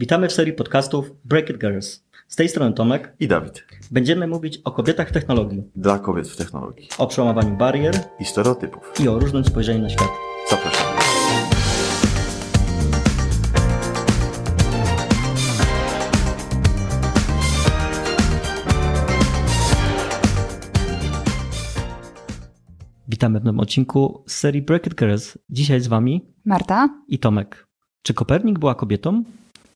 Witamy w serii podcastów Break It Girls. Z tej strony Tomek. i Dawid. Będziemy mówić o kobietach w technologii, Dla kobiet w technologii o przełamowaniu barier i stereotypów. i o różnym spojrzeniu na świat. Zapraszamy. Witamy w nowym odcinku z serii Break It Girls. Dzisiaj z Wami Marta? i Tomek. Czy Kopernik była kobietą?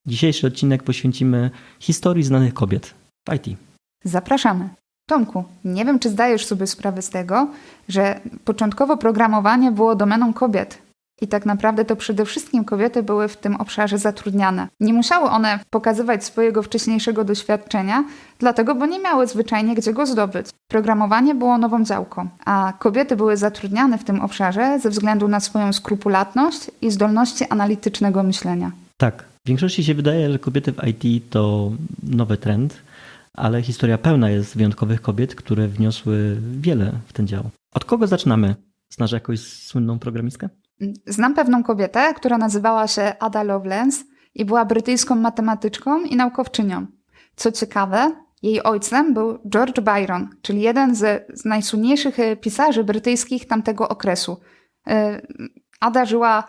Dzisiejszy odcinek poświęcimy historii znanych kobiet w IT. Zapraszamy. Tomku, nie wiem, czy zdajesz sobie sprawę z tego, że początkowo programowanie było domeną kobiet. I tak naprawdę to przede wszystkim kobiety były w tym obszarze zatrudniane. Nie musiały one pokazywać swojego wcześniejszego doświadczenia, dlatego, bo nie miały zwyczajnie gdzie go zdobyć. Programowanie było nową działką, a kobiety były zatrudniane w tym obszarze ze względu na swoją skrupulatność i zdolności analitycznego myślenia. Tak, w większości się wydaje, że kobiety w IT to nowy trend, ale historia pełna jest wyjątkowych kobiet, które wniosły wiele w ten dział. Od kogo zaczynamy? Znasz jakąś słynną programistkę? Znam pewną kobietę, która nazywała się Ada Lovelace i była brytyjską matematyczką i naukowczynią. Co ciekawe, jej ojcem był George Byron, czyli jeden z, z najsłynniejszych pisarzy brytyjskich tamtego okresu. Ada żyła e,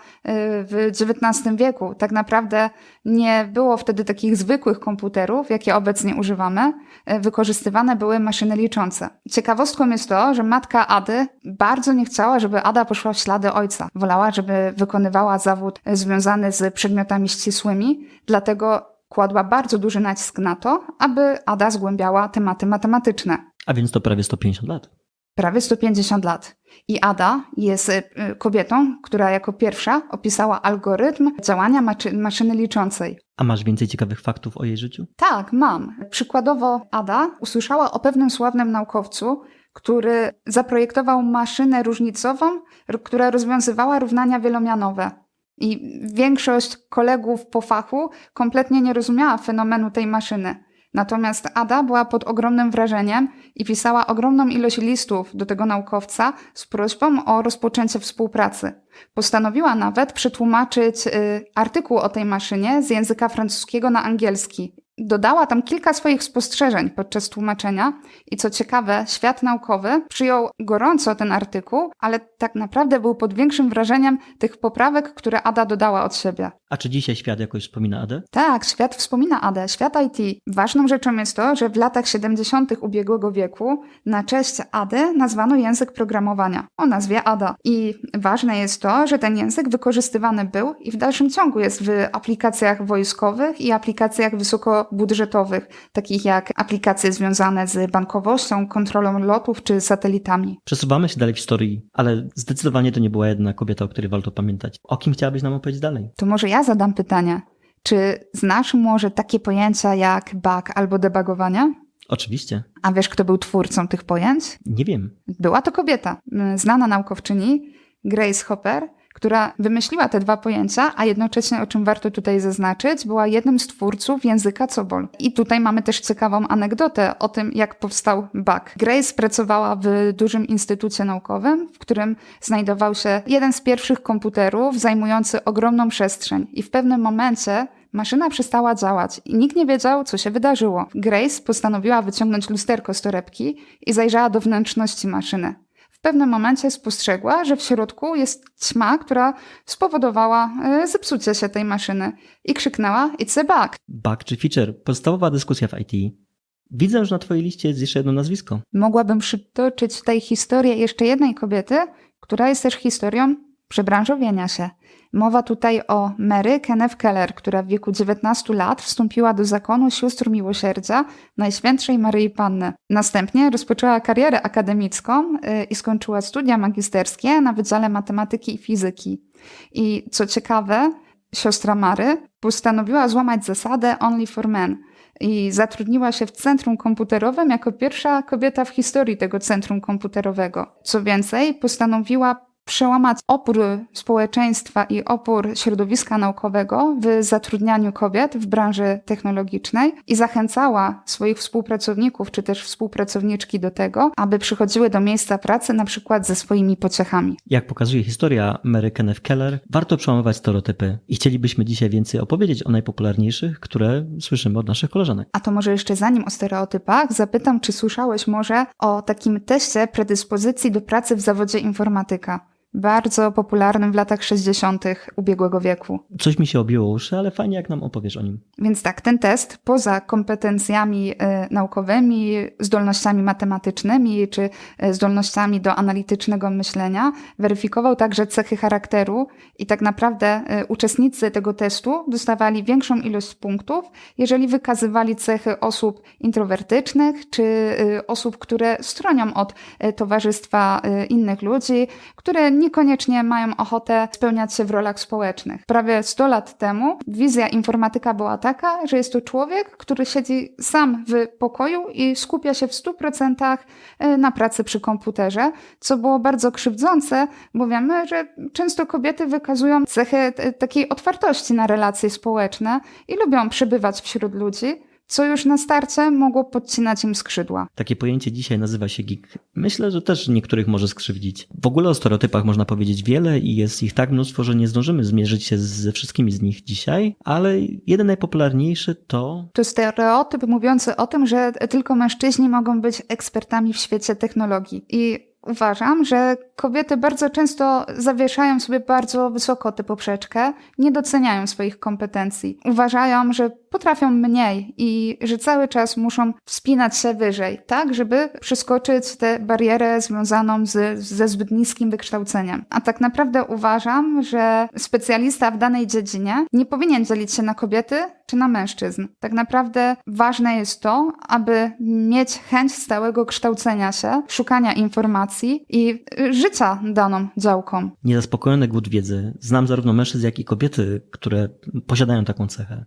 w XIX wieku. Tak naprawdę nie było wtedy takich zwykłych komputerów, jakie obecnie używamy. E, Wykorzystywane były maszyny liczące. Ciekawostką jest to, że matka Ady bardzo nie chciała, żeby Ada poszła w ślady ojca. Wolała, żeby wykonywała zawód związany z przedmiotami ścisłymi, dlatego kładła bardzo duży nacisk na to, aby Ada zgłębiała tematy matematyczne A więc to prawie 150 lat. Prawie 150 lat. I Ada jest y, kobietą, która jako pierwsza opisała algorytm działania maszyny liczącej. A masz więcej ciekawych faktów o jej życiu? Tak, mam. Przykładowo Ada usłyszała o pewnym sławnym naukowcu, który zaprojektował maszynę różnicową, która rozwiązywała równania wielomianowe. I większość kolegów po fachu kompletnie nie rozumiała fenomenu tej maszyny. Natomiast Ada była pod ogromnym wrażeniem i pisała ogromną ilość listów do tego naukowca z prośbą o rozpoczęcie współpracy. Postanowiła nawet przetłumaczyć y, artykuł o tej maszynie z języka francuskiego na angielski. Dodała tam kilka swoich spostrzeżeń podczas tłumaczenia i co ciekawe, świat naukowy przyjął gorąco ten artykuł, ale tak naprawdę był pod większym wrażeniem tych poprawek, które Ada dodała od siebie. A czy dzisiaj świat jakoś wspomina Adę? Tak, świat wspomina Adę, świat IT. Ważną rzeczą jest to, że w latach 70. ubiegłego wieku na cześć Ady nazwano język programowania o nazwie Ada. I ważne jest to, że ten język wykorzystywany był i w dalszym ciągu jest w aplikacjach wojskowych i aplikacjach wysokobudżetowych, takich jak aplikacje związane z bankowością, kontrolą lotów czy satelitami. Przesuwamy się dalej w historii, ale zdecydowanie to nie była jedna kobieta, o której warto pamiętać. O kim chciałabyś nam opowiedzieć dalej? To może ja zadam pytanie. Czy znasz może takie pojęcia jak bug albo debugowania? Oczywiście. A wiesz, kto był twórcą tych pojęć? Nie wiem. Była to kobieta, m, znana naukowczyni, Grace Hopper, która wymyśliła te dwa pojęcia, a jednocześnie, o czym warto tutaj zaznaczyć, była jednym z twórców języka COBOL. I tutaj mamy też ciekawą anegdotę o tym, jak powstał bug. Grace pracowała w dużym instytucie naukowym, w którym znajdował się jeden z pierwszych komputerów zajmujący ogromną przestrzeń. I w pewnym momencie Maszyna przestała działać i nikt nie wiedział, co się wydarzyło. Grace postanowiła wyciągnąć lusterko z torebki i zajrzała do wnętrzności maszyny. W pewnym momencie spostrzegła, że w środku jest ćma, która spowodowała e, zepsucie się tej maszyny i krzyknęła It's a bug. Bug czy feature? Podstawowa dyskusja w IT. Widzę, że na twojej liście jest jeszcze jedno nazwisko. Mogłabym przytoczyć w tej historii jeszcze jednej kobiety, która jest też historią przebranżowienia się. Mowa tutaj o Mary Kenneth Keller, która w wieku 19 lat wstąpiła do zakonu sióstr miłosierdzia Najświętszej Maryi Panny. Następnie rozpoczęła karierę akademicką y, i skończyła studia magisterskie na Wydziale Matematyki i Fizyki. I co ciekawe, siostra Mary postanowiła złamać zasadę Only for Men i zatrudniła się w centrum komputerowym jako pierwsza kobieta w historii tego centrum komputerowego. Co więcej, postanowiła przełamać opór społeczeństwa i opór środowiska naukowego w zatrudnianiu kobiet w branży technologicznej i zachęcała swoich współpracowników czy też współpracowniczki do tego, aby przychodziły do miejsca pracy na przykład ze swoimi pociechami. Jak pokazuje historia Mary Kenneth Keller, warto przełamywać stereotypy i chcielibyśmy dzisiaj więcej opowiedzieć o najpopularniejszych, które słyszymy od naszych koleżanek. A to może jeszcze zanim o stereotypach, zapytam, czy słyszałeś może o takim teście predyspozycji do pracy w zawodzie informatyka? Bardzo popularnym w latach 60. ubiegłego wieku. Coś mi się obiło uszy, ale fajnie jak nam opowiesz o nim. Więc tak, ten test poza kompetencjami y, naukowymi, zdolnościami matematycznymi czy y, zdolnościami do analitycznego myślenia, weryfikował także cechy charakteru i tak naprawdę y, uczestnicy tego testu dostawali większą ilość punktów, jeżeli wykazywali cechy osób introwertycznych czy osób, które stronią od towarzystwa innych ludzi, które niekoniecznie mają ochotę spełniać się w rolach społecznych. Prawie 100 lat temu wizja informatyka była taka, że jest to człowiek, który siedzi sam w pokoju i skupia się w 100% na pracy przy komputerze, co było bardzo krzywdzące, bo wiemy, że często kobiety wykazują cechy e, takiej otwartości na relacje społeczne i lubią przebywać wśród ludzi, co już na starcie mogło podcinać im skrzydła. Takie pojęcie dzisiaj nazywa się geek. Myślę, że też niektórych może skrzywdzić. W ogóle o stereotypach można powiedzieć wiele i jest ich tak mnóstwo, że nie zdążymy zmierzyć się ze wszystkimi z nich dzisiaj, ale jeden najpopularniejszy to To stereotyp mówiący o tym, że tylko mężczyźni mogą być ekspertami w świecie technologii. I uważam, że kobiety bardzo często zawieszają sobie bardzo wysoko tę poprzeczkę, nie doceniają swoich kompetencji. Uważają, że potrafią mniej i że cały czas muszą wspinać się wyżej, tak, żeby przeskoczyć tę barierę związaną z, ze zbyt niskim wykształceniem. A tak naprawdę uważam, że specjalista w danej dziedzinie nie powinien dzielić się na kobiety czy na mężczyzn. Tak naprawdę ważne jest to, aby mieć chęć stałego kształcenia się, szukania informacji i życia daną działką. niezaspokojony głód wiedzy. Znam zarówno mężczyzn, jak i kobiety, które posiadają taką cechę.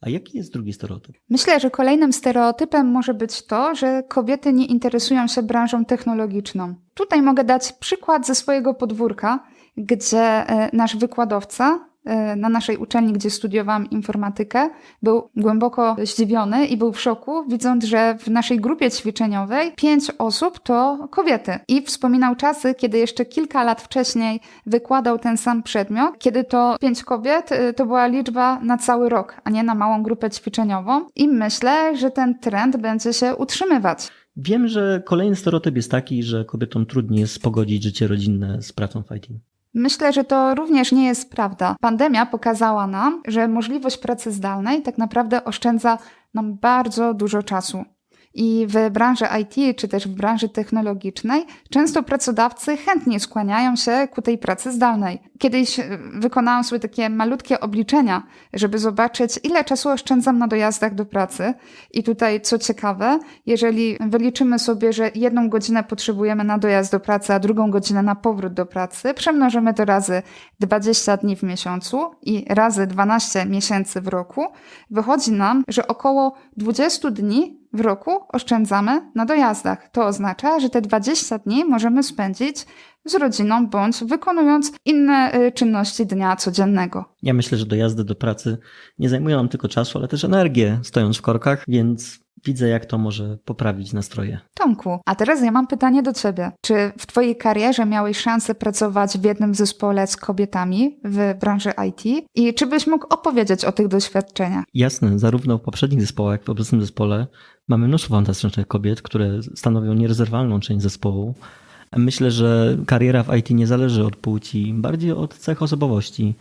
A jaki jest drugi stereotyp? Myślę, że kolejnym stereotypem może być to, że kobiety nie interesują się branżą technologiczną. Tutaj mogę dać przykład ze swojego podwórka, gdzie e, nasz wykładowca na naszej uczelni, gdzie studiowałam informatykę, był głęboko zdziwiony i był w szoku, widząc, że w naszej grupie ćwiczeniowej pięć osób to kobiety. I wspominał czasy, kiedy jeszcze kilka lat wcześniej wykładał ten sam przedmiot, kiedy to pięć kobiet y, to była liczba na cały rok, a nie na małą grupę ćwiczeniową. I myślę, że ten trend będzie się utrzymywać. Wiem, że kolejny stereotyp jest taki, że kobietom trudniej jest pogodzić życie rodzinne z pracą w IT. Myślę, że to również nie jest prawda. Pandemia pokazała nam, że możliwość pracy zdalnej tak naprawdę oszczędza nam bardzo dużo czasu. I w branży IT czy też w branży technologicznej często pracodawcy chętnie skłaniają się ku tej pracy zdalnej. Kiedyś e, wykonałam sobie takie malutkie obliczenia, żeby zobaczyć, ile czasu oszczędzam na dojazdach do pracy. I tutaj, co ciekawe, jeżeli wyliczymy sobie, że jedną godzinę potrzebujemy na dojazd do pracy, a drugą godzinę na powrót do pracy, przemnożymy to razy 20 dni w miesiącu i razy 12 miesięcy w roku, wychodzi nam, że około 20 dni w roku oszczędzamy na dojazdach. To oznacza, że te 20 dni możemy spędzić z rodziną bądź wykonując inne y, czynności dnia codziennego. Ja myślę, że dojazdy do pracy nie zajmują nam tylko czasu, ale też energię, stojąc w korkach, więc widzę, jak to może poprawić nastroje. Tomku, a teraz ja mam pytanie do ciebie. Czy w twojej karierze miałeś szansę pracować w jednym zespole z kobietami w branży IT? I czy byś mógł opowiedzieć o tych doświadczeniach? Jasne, zarówno w poprzednich zespołach, jak i w obecnym zespole mamy mnóstwo fantastycznych kobiet, które stanowią nierozerwalną część zespołu. Myślę, że kariera w IT nie zależy od płci, bardziej od cech osobowości.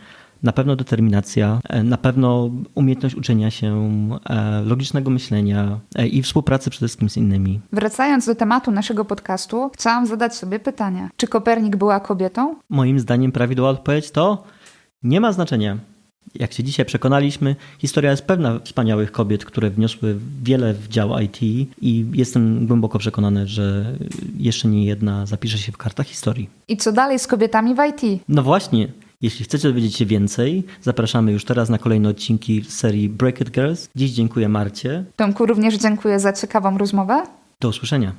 Na pewno determinacja, na pewno umiejętność uczenia się, e, logicznego myślenia e, i współpracy przede wszystkim z innymi. Wracając do tematu naszego podcastu, chciałam zadać sobie pytanie. Czy Kopernik była kobietą? Moim zdaniem prawidłowa odpowiedź to nie ma znaczenia. Jak się dzisiaj przekonaliśmy, historia jest pełna wspaniałych kobiet, które wniosły wiele w dział IT i jestem głęboko przekonany, że jeszcze nie jedna zapisze się w kartach historii. I co dalej z kobietami w IT? No właśnie, jeśli chcecie dowiedzieć się więcej, zapraszamy już teraz na kolejne odcinki serii Break It Girls. Dziś dziękuję Marcie. Tomku, również dziękuję za ciekawą rozmowę. Do usłyszenia.